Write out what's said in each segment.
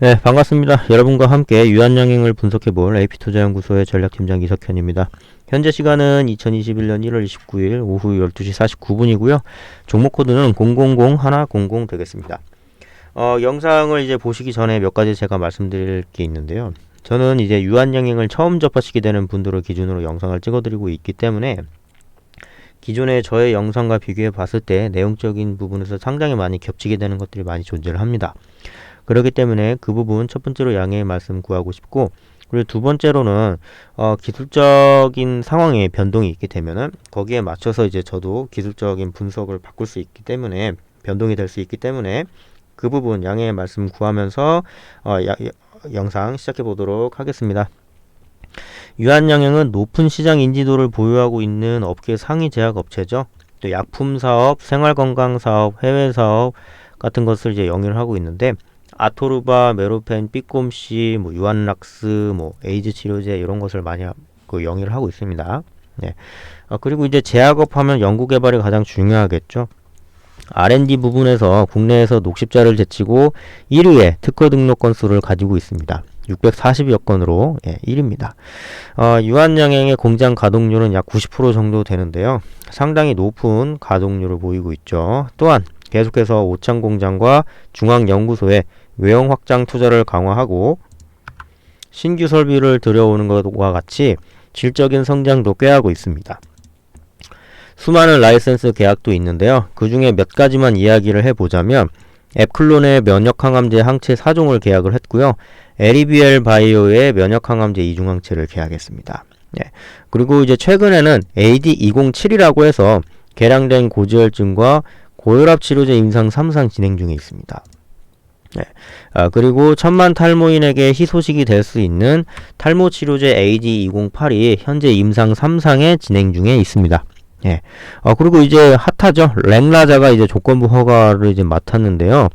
네, 반갑습니다. 여러분과 함께 유한양행을 분석해볼 AP투자연구소의 전략팀장 이석현입니다. 현재 시간은 2021년 1월 29일 오후 12시 49분이고요. 종목 코드는 000100 되겠습니다. 어, 영상을 이제 보시기 전에 몇 가지 제가 말씀드릴 게 있는데요. 저는 이제 유한양행을 처음 접하시게 되는 분들을 기준으로 영상을 찍어드리고 있기 때문에 기존의 저의 영상과 비교해 봤을 때 내용적인 부분에서 상당히 많이 겹치게 되는 것들이 많이 존재를 합니다. 그렇기 때문에 그 부분 첫 번째로 양해의 말씀 구하고 싶고 그리고 두 번째로는 어, 기술적인 상황에 변동이 있게 되면은 거기에 맞춰서 이제 저도 기술적인 분석을 바꿀 수 있기 때문에 변동이 될 수 있기 때문에 그 부분 양해의 말씀 구하면서 어, 야, 영상 시작해 보도록 하겠습니다. 유한양행은 높은 시장 인지도를 보유하고 있는 업계 상위 제약 업체죠. 또 약품 사업, 생활 건강 사업, 해외 사업 같은 것을 이제 영위를 하고 있는데 아토르바, 메로펜, 삐꼼씨, 뭐 유한락스, 뭐 에이즈 치료제 이런 것을 많이 그 영위를 하고 있습니다. 네. 아, 그리고 이제 제약업 하면 연구 개발이 가장 중요하겠죠. R&D 부분에서 국내에서 녹십자를 제치고 1위의 특허 등록 건수를 가지고 있습니다. 640여 건으로 예, 1위입니다. 어, 유한양행의 공장 가동률은 약 90% 정도 되는데요. 상당히 높은 가동률을 보이고 있죠. 또한 계속해서 오창 공장과 중앙연구소에 외형 확장 투자를 강화하고 신규 설비를 들여오는 것과 같이 질적인 성장도 꾀하고 있습니다. 수많은 라이센스 계약도 있는데요. 그 중에 몇 가지만 이야기를 해보자면 앱클론의 면역항암제 항체 4종을 계약을 했고요. 에리비엘 바이오의 면역항암제 이중항체를 계약했습니다. 네. 그리고 이제 최근에는 AD207이라고 해서 개량된 고지혈증과 고혈압 치료제 임상 3상 진행 중에 있습니다. 네. 아, 그리고 천만 탈모인에게 희소식이 될 수 있는 탈모 치료제 AD208이 현재 임상 3상에 진행 중에 있습니다. 예. 아, 그리고 이제 핫하죠. 랭라자가 이제 조건부 허가를 이제 맡았는데요.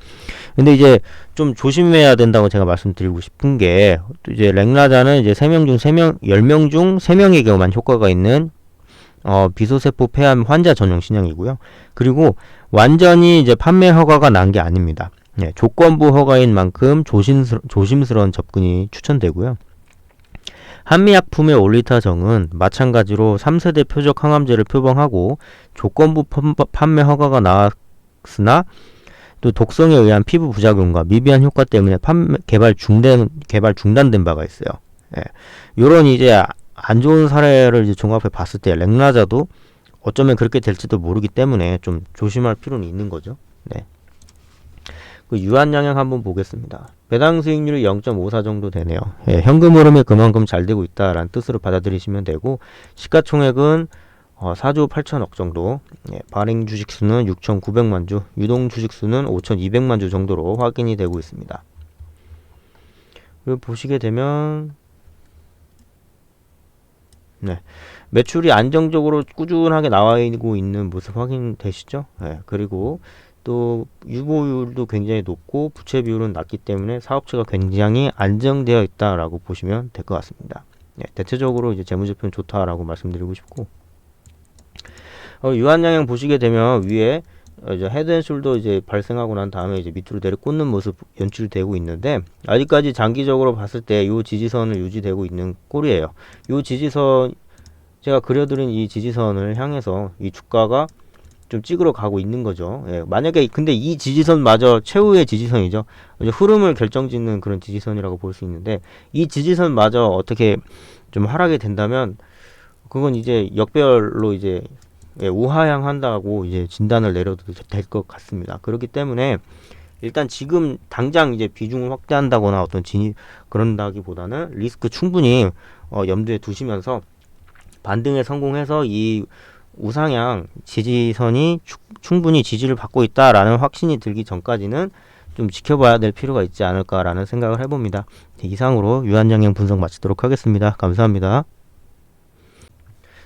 근데 이제 좀 조심해야 된다고 제가 말씀드리고 싶은 게, 이제 랭라자는 이제 3명 중 3명, 10명 중 3명에게만 효과가 있는, 어, 비소세포 폐암 환자 전용 신약이고요. 그리고 완전히 이제 판매 허가가 난 게 아닙니다. 예, 조건부 허가인 만큼 조심스러, 조심스러운 접근이 추천되고요. 한미약품의 올리타정은 마찬가지로 3세대 표적 항암제를 표방하고 조건부 판매 허가가 나왔으나 또 독성에 의한 피부 부작용과 미비한 효과 때문에 판매 개발 중단 개발 중단된 바가 있어요. 예. 요런 이제 안 좋은 사례를 이제 종합해 봤을 때 렉라자도 어쩌면 그렇게 될지도 모르기 때문에 좀 조심할 필요는 있는 거죠. 네. 그 유한양행 한번 보겠습니다. 배당 수익률이 0.54 정도 되네요. 예, 현금 흐름이 그만큼 잘 되고 있다라는 뜻으로 받아들이시면 되고 시가총액은 어, 4조 8천억 정도, 예, 발행 주식수는 6,900만 주, 유동 주식수는 5,200만 주 정도로 확인이 되고 있습니다. 그리고 보시게 되면 네. 매출이 안정적으로 꾸준하게 나와 있고 있는 모습 확인되시죠? 네. 그리고 또 유보율도 굉장히 높고 부채 비율은 낮기 때문에 사업체가 굉장히 안정되어 있다라고 보시면 될 것 같습니다. 네, 대체적으로 이제 재무제표는 좋다라고 말씀드리고 싶고 어, 유한양행 보시게 되면 위에 어, 이제 헤드앤숄더 이제 발생하고 난 다음에 이제 밑으로 내려 꽂는 모습 연출되고 있는데 아직까지 장기적으로 봤을 때 이 지지선을 유지되고 있는 꼴이에요. 이 지지선 제가 그려드린 이 지지선을 향해서 이 주가가 좀 찍으러 가고 있는 거죠. 예, 만약에 근데 이 지지선마저 최후의 지지선이죠. 이제 흐름을 결정짓는 그런 지지선이라고 볼 수 있는데 이 지지선마저 어떻게 좀 하락이 된다면 그건 이제 역별로 이제 예, 우하향한다고 이제 진단을 내려도 될 것 같습니다. 그렇기 때문에 일단 지금 당장 이제 비중을 확대한다거나 어떤 진입 그런다기보다는 리스크 충분히 어, 염두에 두시면서 반등에 성공해서 이 우상향 지지선이 충분히 지지를 받고 있다라는 확신이 들기 전까지는 좀 지켜봐야 될 필요가 있지 않을까라는 생각을 해봅니다. 이상으로 유한장형 분석 마치도록 하겠습니다. 감사합니다.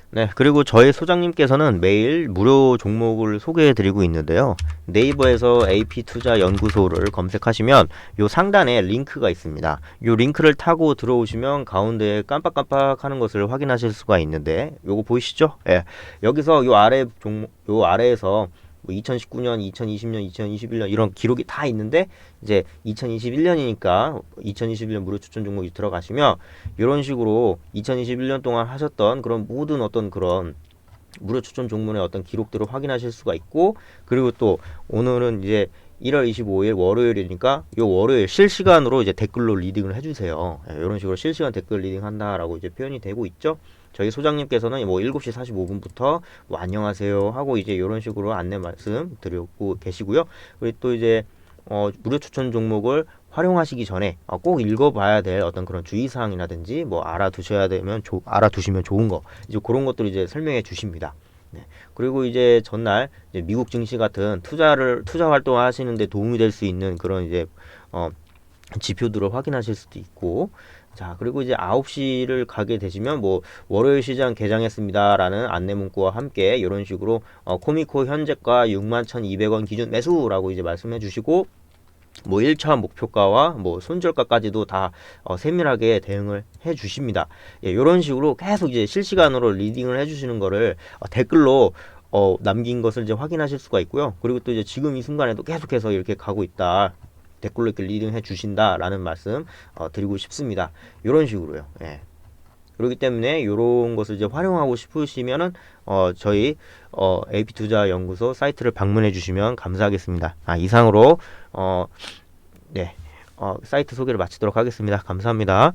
네, 그리고 저희 소장님께서는 매일 무료 종목을 소개해 드리고 있는데요. 네이버에서 AP 투자 연구소를 검색하시면 요 상단에 링크가 있습니다. 요 링크를 타고 들어오시면 가운데 깜빡깜빡 하는 것을 확인하실 수가 있는데 요거 보이시죠? 예. 여기서 요 아래 종목 요 아래에서 뭐 2019년, 2020년, 2021년 이런 기록이 다 있는데 이제 2021년이니까 2021년 무료 추천 종목이 들어가시면 이런 식으로 2021년 동안 하셨던 그런 모든 어떤 그런 무료 추천 종목의 어떤 기록들을 확인하실 수가 있고 그리고 또 오늘은 이제 1월 25일 월요일이니까 요 월요일 실시간으로 이제 댓글로 리딩을 해주세요. 예, 이런 식으로 실시간 댓글 리딩 한다라고 이제 표현이 되고 있죠. 저희 소장님께서는 뭐 7시 45분부터 뭐 안녕하세요 하고 이제 이런 식으로 안내 말씀 드리고 계시고요. 그리고 또 이제 어, 무료 추천 종목을 활용하시기 전에 어, 꼭 읽어봐야 될 어떤 그런 주의사항이라든지 뭐 알아두셔야 되면 조, 알아두시면 좋은 거 이제 그런 것들을 이제 설명해 주십니다. 네. 그리고 이제 전날 이제 미국 증시 같은 투자를 투자 활동을 하시는데 도움이 될 수 있는 그런 이제 어, 지표들을 확인하실 수도 있고 자 그리고 이제 9시를 가게 되시면 뭐 월요일 시장 개장했습니다라는 안내 문구와 함께 이런 식으로 어, 코미코 현재가 61,200원 기준 매수라고 이제 말씀해 주시고 뭐 1차 목표가와 뭐 손절가까지도 다 어, 세밀하게 대응을 해 주십니다. 예, 이런 식으로 계속 이제 실시간으로 리딩을 해 주시는 거를 어, 댓글로 어, 남긴 것을 이제 확인하실 수가 있고요. 그리고 또 이제 지금 이 순간에도 계속해서 이렇게 가고 있다. 댓글로 이렇게 리딩해 주신다라는 말씀 어, 드리고 싶습니다. 이런 식으로요. 예. 그렇기 때문에 이런 것을 이제 활용하고 싶으시면은 어, 저희 어, AP투자 연구소 사이트를 방문해 주시면 감사하겠습니다. 아, 이상으로 어, 네. 어, 사이트 소개를 마치도록 하겠습니다. 감사합니다.